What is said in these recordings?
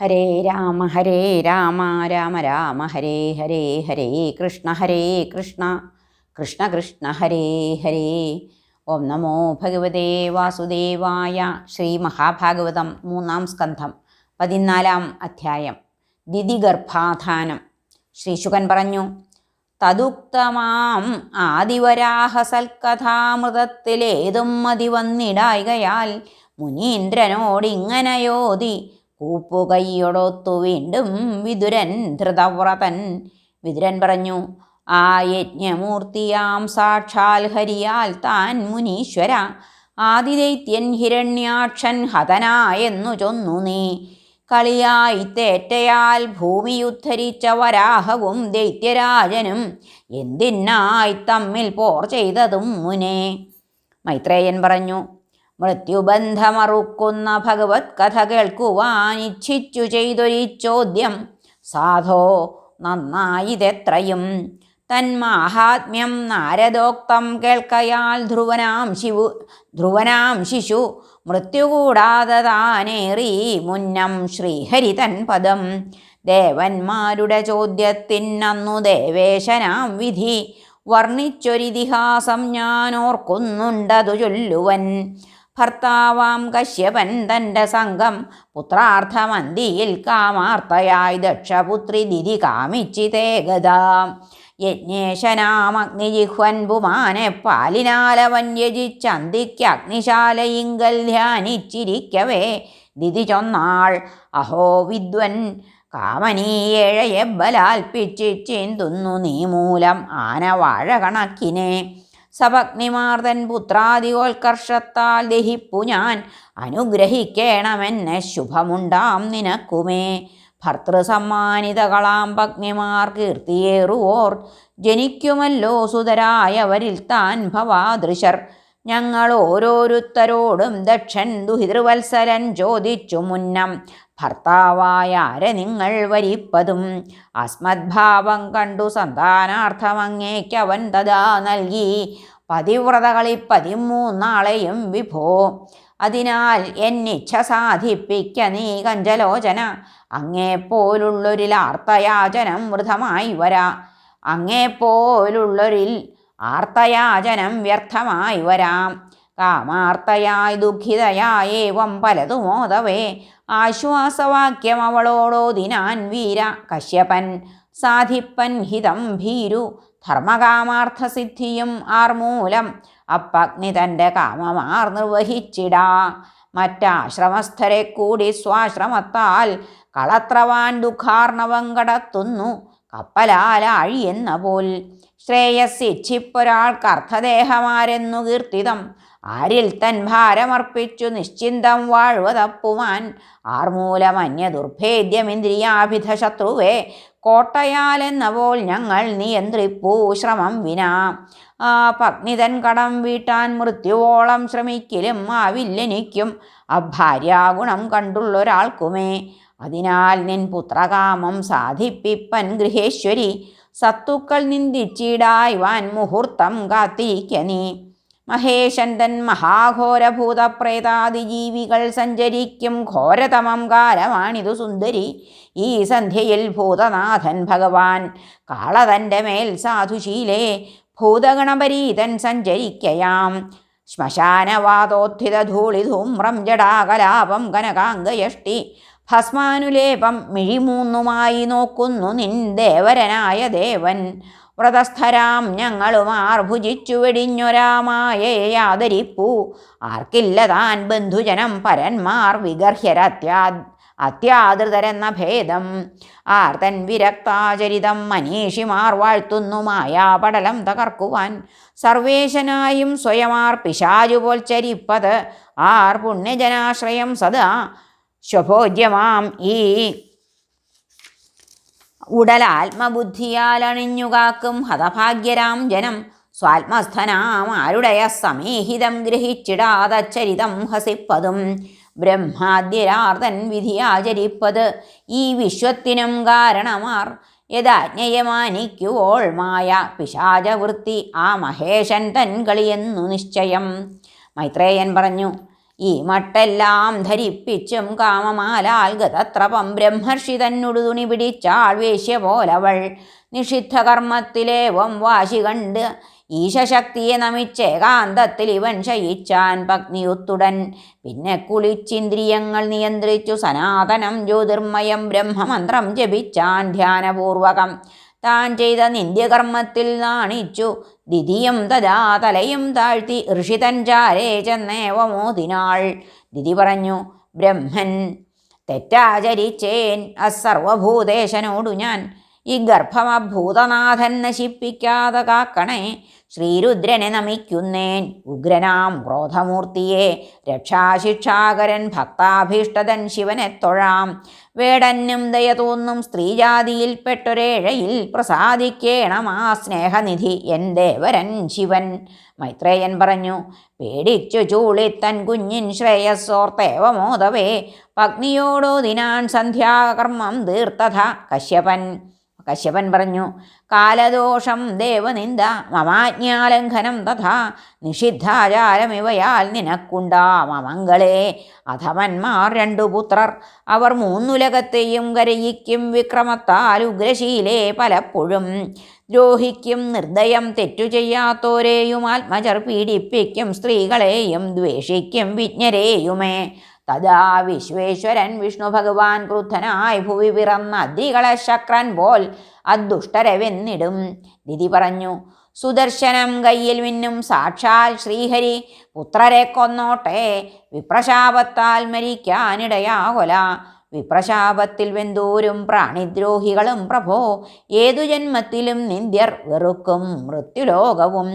ഹരേ രാമ ഹരേ രാമ രാമ രാമ ഹരേ ഹരേ ഹരേ കൃഷ്ണ ഹരേ കൃഷ്ണ കൃഷ്ണ കൃഷ്ണ ഹരേ ഹരേ. ഓം നമോ ഭഗവതേ വാസുദേവായ ശ്രീ മഹാഭാഗവതം മൂന്നാം സ്കന്ധം പതിനാലാം അധ്യായം ദിതിഗർഭാധാനം ശ്രീശുകൻ പറഞ്ഞു തതുക്തമാം ആദിവരാഹസൽക്കഥാമൃതത്തിലേതും മതി വന്നിടായികയാൽ മുനീന്ദ്രനോടിങ്ങനയോതി കൂപ്പുകൈയൊടൊത്തു വീണ്ടും വിതുരൻ ധൃതവ്രതൻ. വിതുരൻ പറഞ്ഞു ആ യജ്ഞമൂർത്തിയാം സാക്ഷാൽ ഹരിയാൽ താൻ മുനീശ്വര. ആദിദൈത്യൻ ഹിരണ്യാക്ഷൻ ഹതനായെന്നു ചൊന്നു നീ. കളിയായി തേറ്റയാൽ ഭൂമിയുദ്ധരിച്ച വരാഹവും ദൈത്യരാജനും എന്തിനായി തമ്മിൽ പോർ ചെയ്തതും മുനെ? മൈത്രേയൻ പറഞ്ഞു മൃത്യുബന്ധമറുക്കുന്ന ഭഗവത് കഥ കേൾക്കുവാൻ ഇച്ഛിച്ചു ചെയ്തൊരു ചോദ്യം. സാധോ നന്നായിതെത്രയും. തന്മാഹാത്മ്യം നാരദോക്തം കേൾക്കയാൽ ധ്രുവനാം ശിവു ധ്രുവനാം ശിശു. മൃത്യുകൂടാതെ താനേറി മുന്നം ശ്രീഹരി തൻ പദം. ദേവന്മാരുടെ ചോദ്യത്തിനന്നു ദേവേശനാം വിധി. വർണിച്ചൊരിതിഹാസം ഞാൻ ഓർക്കുന്നുണ്ടതു ചൊല്ലുവൻ. ഭർത്താവാം കശ്യപൻ തന്റെ സംഘം പുത്രാർത്ഥമന്തിയിൽ കാമാർത്തയായി ദക്ഷപുത്രി ദിതി കാമിച്ചിതേകതാം യജ്ഞേശനാമഗ്നിജിഹ്വൻ പുമാനെ പാലിനാലവൻ യജിച്ചന്തിക്ക് ധ്യാനിച്ചിരിക്കവേ. ദിതി ചൊന്നാൾ അഹോ വിദ്വൻ കാമനീയേഴയെ ബലാൽപ്പിച്ചിച്ചിന്തുന്നു നീ മൂലം ആന വാഴ കണക്കിനെ. സപഗ്നിമാർതൻ പുത്രാദികോത്കർഷത്താൽ ദഹിപ്പു ഞാൻ. അനുഗ്രഹിക്കണമെന്നെ ശുഭമുണ്ടാം നിനക്കുമേ. ഭർത്തൃസമ്മാനിതകളാം പഗ്നിമാർ കീർത്തിയേറുവോർ. ജനിക്കുമല്ലോ സുതരായവരിൽ താൻ ഭവാദൃശർ. ഞങ്ങൾ ഓരോരുത്തരോടും ദക്ഷൻ ദുഹിതൃവത്സരൻ ചോദിച്ചു മുന്നം. ഭർത്താവായ ആരെ നിങ്ങൾ വരിപ്പതും? അസ്മദ്ഭാവം കണ്ടു സന്താനാർത്ഥമങ്ങേക്കവൻ തഥാ നൽകി. പതിവ്രതകളി പതിമൂന്നാളെയും വിഭോ. അതിനാൽ എന്നിച്ഛ സാധിപ്പിക്ക നീ കഞ്ചലോചന. അങ്ങേപ്പോലുള്ളൊരിൽ ആർത്തയാചനം വൃഥമായി വരാ. അങ്ങേപ്പോലുള്ളൊരിൽ ആർത്തയാചനം വ്യർത്ഥമായി വരാം. കാമാർത്തയായി ദുഃഖിതയായേവം പലതു മോദവേ ആശ്വാസവാക്യം അവളോടോതിനാൻ വീര കശ്യപൻ സാധിപ്പൻ ഹിതം ഭീരു. ധർമ്മകാമാർത്ഥസിദ്ധിയും ആർമൂലം അപ്പഗ്നി തന്റെ കാമമാർ നിർവഹിച്ചിടാ. മറ്റാശ്രമസ്ഥരെ കൂടി സ്വാശ്രമത്താൽ കളത്രവാൻ ദുഃഖാർണവം കടത്തുന്നു. കപ്പലാലാഴിയെന്ന പോൽ ശ്രേയസ്സിച്ഛിപ്പൊരാൾക്ക് അർത്ഥദേഹമാരെന്നു കീർത്തിതം. ആരിൽ തൻ ഭാരമർപ്പിച്ചു നിശ്ചിന്തം വാഴ്വതപ്പുവാൻ? ആർമൂലമന്യ ദുർഭേദ്യമിന്ദ്രിയാഭിധ ശത്രുവേ കോട്ടയാലെന്ന പോൽ ഞങ്ങൾ നിയന്ത്രിപ്പൂ ശ്രമം വിനാ. ആ പത്നിതൻ കടം വീട്ടാൻ മൃത്യുവോളം ശ്രമിക്കലും ആവില്ലെനിക്കും. അഭാര്യാഗുണം കണ്ടുള്ളൊരാൾക്കുമേ അതിനാൽ നിൻ പുത്രകാമം സാധിപ്പിപ്പൻ ഗൃഹേശ്വരി. സത്തുക്കൾ നിന്ദിച്ചിടായ്വാൻ മുഹൂർത്തം കാത്തിരിക്ക നീ. മഹേശൻ തൻ മഹാഘോരഭൂതപ്രേതാദി ജീവികൾ സഞ്ചരിക്കും ഘോരതമം കാലമാണിതു സുന്ദരി. ഈ സന്ധ്യയിൽ ഭൂതനാഥൻ ഭഗവാൻ കാളതന്റെ മേൽ സാധുശീലേ ഭൂതഗണപരീതൻ സഞ്ചരിക്കയാം. ശ്മശാനവാതോത്ഥിത ധൂളിധൂമ്രം ജടാകലാപം കനകാംഗയഷ്ടി ഭസ്മാനുലേപം മിഴിമൂന്നുമായി നോക്കുന്നു നിൻ ദേവരനായ ദേവൻ. വ്രതസ്ഥരാം ഞങ്ങളുമാർ ഭുജിച്ചു വെടിഞ്ഞൊരാമായയാദരിപ്പൂ ആർക്കില്ല താൻ ബന്ധുജനം പരന്മാർ വിഗർഹ്യരത്യാ അത്യാദൃതരെന്ന ഭേദം. ആർത്തൻ വിരക്താചരിതം മനീഷിമാർ വാഴ്ത്തുന്നു മായാപടലം തകർക്കുവാൻ. സർവേശനായും സ്വയമാർ പിശാചുപോൽ ചരിപ്പത്. ആർ പുണ്യജനാശ്രയം സദാ ശുഭോജ്യമാം ഈ. ഉടലാത്മബുദ്ധിയാൽ അണിഞ്ഞുകാക്കും ഹതഭാഗ്യരാം ജനം. സ്വാത്മസ്ഥനാം ആരുടയ സമീഹിതം ഗ്രഹിച്ചിടാതച്ചരിതം ഹസിപ്പതും. ബ്രഹ്മാദ്യരാർത്തൻ വിധിയാചരിപ്പത് ഈ വിശ്വത്തിനും കാരണമാർ. യഥാജ്ഞയമാനിക്കുവോൾ മായ പിശാചവൃത്തി ആ മഹേശൻ തൻ കളിയെന്നു നിശ്ചയം. മൈത്രേയൻ പറഞ്ഞു ഈ മട്ടെല്ലാം ധരിപ്പിച്ചും കാമമാലാൽ ഗതത്രപം ബ്രഹ്മർഷി തന്നൊടു തുണി പിടിച്ചാൾ വേശ്യ പോലവൾ. നിഷിദ്ധ കർമ്മത്തിലേവം വാശി കണ്ട് ഈശശക്തിയെ നമിച്ചേകാന്തത്തിൽ ഇവൻ ശയിച്ചാൻ പത്നിയുത്തുടൻ. പിന്നെ കുളിച്ചിന്ദ്രിയങ്ങൾ നിയന്ത്രിച്ചു സനാതനം ജ്യോതിർമയം ബ്രഹ്മമന്ത്രം ജപിച്ചാൻ ധ്യാനപൂർവകം. താൻ ചെയ്ത നിന്ദ്യകർമ്മത്തിൽ നാണിച്ചു. ദിതിയും തഥാ തലയും താഴ്ത്തി ഋഷി തഞ്ചാരേ ചെന്നേവമോതിനാൾ ദിതി പറഞ്ഞു ബ്രഹ്മൻ തെറ്റാചരിച്ചേൻ. അസർവഭൂതേശനോടു ഞാൻ ഈ ഗർഭമഭൂതനാഥൻ നശിപ്പിക്കാതെ കാക്കണേ. ശ്രീരുദ്രനെ നമിക്കുന്നേൻ ഉഗ്രനാം ക്രോധമൂർത്തിയെ. രക്ഷാശിക്ഷാകരൻ ഭക്താഭീഷ്ടതൻ ശിവനെ തൊഴാം. വേടന്നും ദയ തോന്നും സ്ത്രീജാതിയിൽപ്പെട്ടൊരേഴയിൽ പ്രസാദിക്കേണം ആ സ്നേഹനിധി എൻ ദേവരൻ ശിവൻ. മൈത്രേയൻ പറഞ്ഞു പേടിച്ചു ചൂളിത്തൻ കുഞ്ഞിൻ ശ്രേയസ്സോർത്തേവമോദവേ. പത്നിയോടോ ദിനാൻ സന്ധ്യാകർമ്മം തീർത്തഥ കശ്യപൻ. കശ്യപൻ പറഞ്ഞു കാലദോഷം ദേവനിന്ദ മമാജ്ഞാലംഘനം തഥാ നിഷിദ്ധാചാരമിവയാൽ നിനക്കുണ്ടാ മമംഗളേ അധമന്മാർ രണ്ടു പുത്രർ അവർ മൂന്നുലകത്തെയും കരയിക്കും വിക്രമത്താൽ ഉഗ്രശീലേ പലപ്പോഴും. ദ്രോഹിക്കും നിർദ്ദയം തെറ്റു ചെയ്യാത്തോരെയും ആത്മജർ പീഡിപ്പിക്കും സ്ത്രീകളെയും ദ്വേഷിക്കും വിജ്ഞരെയുമേ തഥാ വിശ്വേശ്വരൻ വിഷ്ണു ഭഗവാൻ ക്രുദ്ധനായി ഭുവി പിറന്ന ശക്രൻ പോൽ അദ്ദുഷ്ടരവെന്നിടും. ദിതി പറഞ്ഞു സുദർശനം കയ്യിൽ മിന്നും സാക്ഷാൽ ശ്രീഹരി പുത്രരെ കൊന്നോട്ടെ വിപ്രശാപത്താൽ മരിക്കാനിടയാകൊല. വിപ്രശാപത്തിൽ വെന്തൂരും പ്രാണിദ്രോഹികളും പ്രഭോ ഏതു ജന്മത്തിലും നിന്ദ്യർ വെറുക്കും മൃത്യുലോകവും.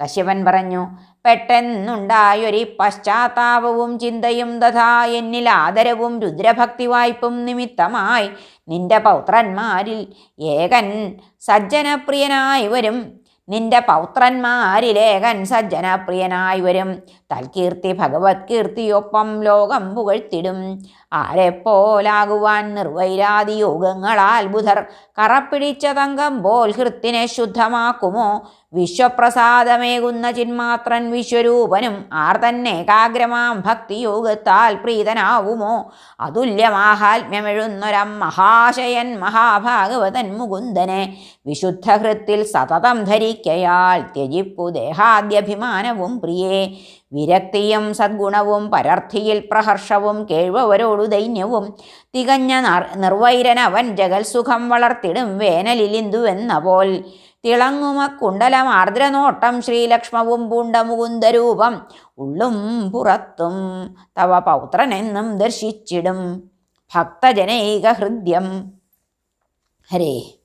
കശ്യപൻ പറഞ്ഞു പെട്ടെന്നുണ്ടായൊരു പശ്ചാത്താപവും ചിന്തയും തഥാ എന്നിൽ ആദരവും രുദ്രഭക്തി വായ്പും നിമിത്തമായി നിന്റെ പൗത്രന്മാരിൽ ഏകൻ സജ്ജനപ്രിയനായി വരും നിന്റെ പൗത്രന്മാരിലേകൻ സജ്ജനപ്രിയനായി വരും തൽകീർത്തി ഭഗവത് കീർത്തിയൊപ്പം ലോകം പുകഴ്ത്തിടും. ആരെപ്പോലാകുവാൻ നിർവൈരാതി യോഗങ്ങളാൽ ബുധർ കറപ്പിടിച്ച തങ്കം പോൽ ഹൃത്തിനെ ശുദ്ധമാക്കുമോ? വിശ്വപ്രസാദമേകുന്ന ചിന്മാത്രൻ വിശ്വരൂപനും ആർ തന്നെ ഏകാഗ്രമാം ഭക്തിയോഗത്താൽ പ്രീതനാവുമോ? അതുല്യമാഹാത്മ്യമെഴുന്നൊരം മഹാശയൻ മഹാഭാഗവതൻ മുകുന്ദനെ വിശുദ്ധഹൃത്തിൽ സതതം ധരിക്കയാൽ ത്യജിപ്പു ദേഹാദ്യഭിമാനവും പ്രിയേ. വിരക്തിയും സദ്ഗുണവും പരർത്ഥിയിൽ പ്രഹർഷവും കേഴ്വരോടു ദൈന്യവും തികഞ്ഞ നിർവൈരനവൻ ജഗൽസുഖം വളർത്തിടും വേനലിലിന്ദുവെന്ന പോൽ തിളങ്ങുമ കുണ്ടലമാർദ്രനോട്ടം ശ്രീലക്ഷ്മവും പൂണ്ടമുകുന്ദരൂപം. ഉള്ളും പുറത്തും തവ പൗത്രനെന്നും ദർശിച്ചിടും ഭക്തജനൈക ഹൃദ്യം ഹരേ.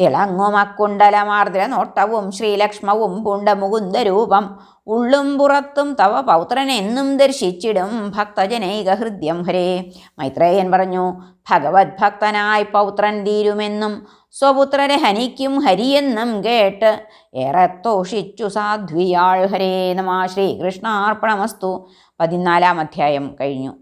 തിളങ്ങുമക്കുണ്ടലമാർദ്ര നോട്ടവും ശ്രീലക്ഷ്മവും പുണ്ടമുകുന്ദരൂപം ഉള്ളും പുറത്തും തവ പൗത്രനെന്നും ദർശിച്ചിടും ഭക്തജനൈക ഹൃദ്യം ഹരേ. മൈത്രേയൻ പറഞ്ഞു ഭഗവത് ഭക്തനായി പൗത്രൻ തീരുമെന്നും സ്വപുത്രരെ ഹനിക്കും ഹരിയെന്നും കേട്ട് ഏറെ തോഷിച്ചു സാധ്വിയാൾ ഹരേ. നമ ശ്രീകൃഷ്ണാർപ്പണമസ്തു. പതിനാലാം അധ്യായം കഴിഞ്ഞു.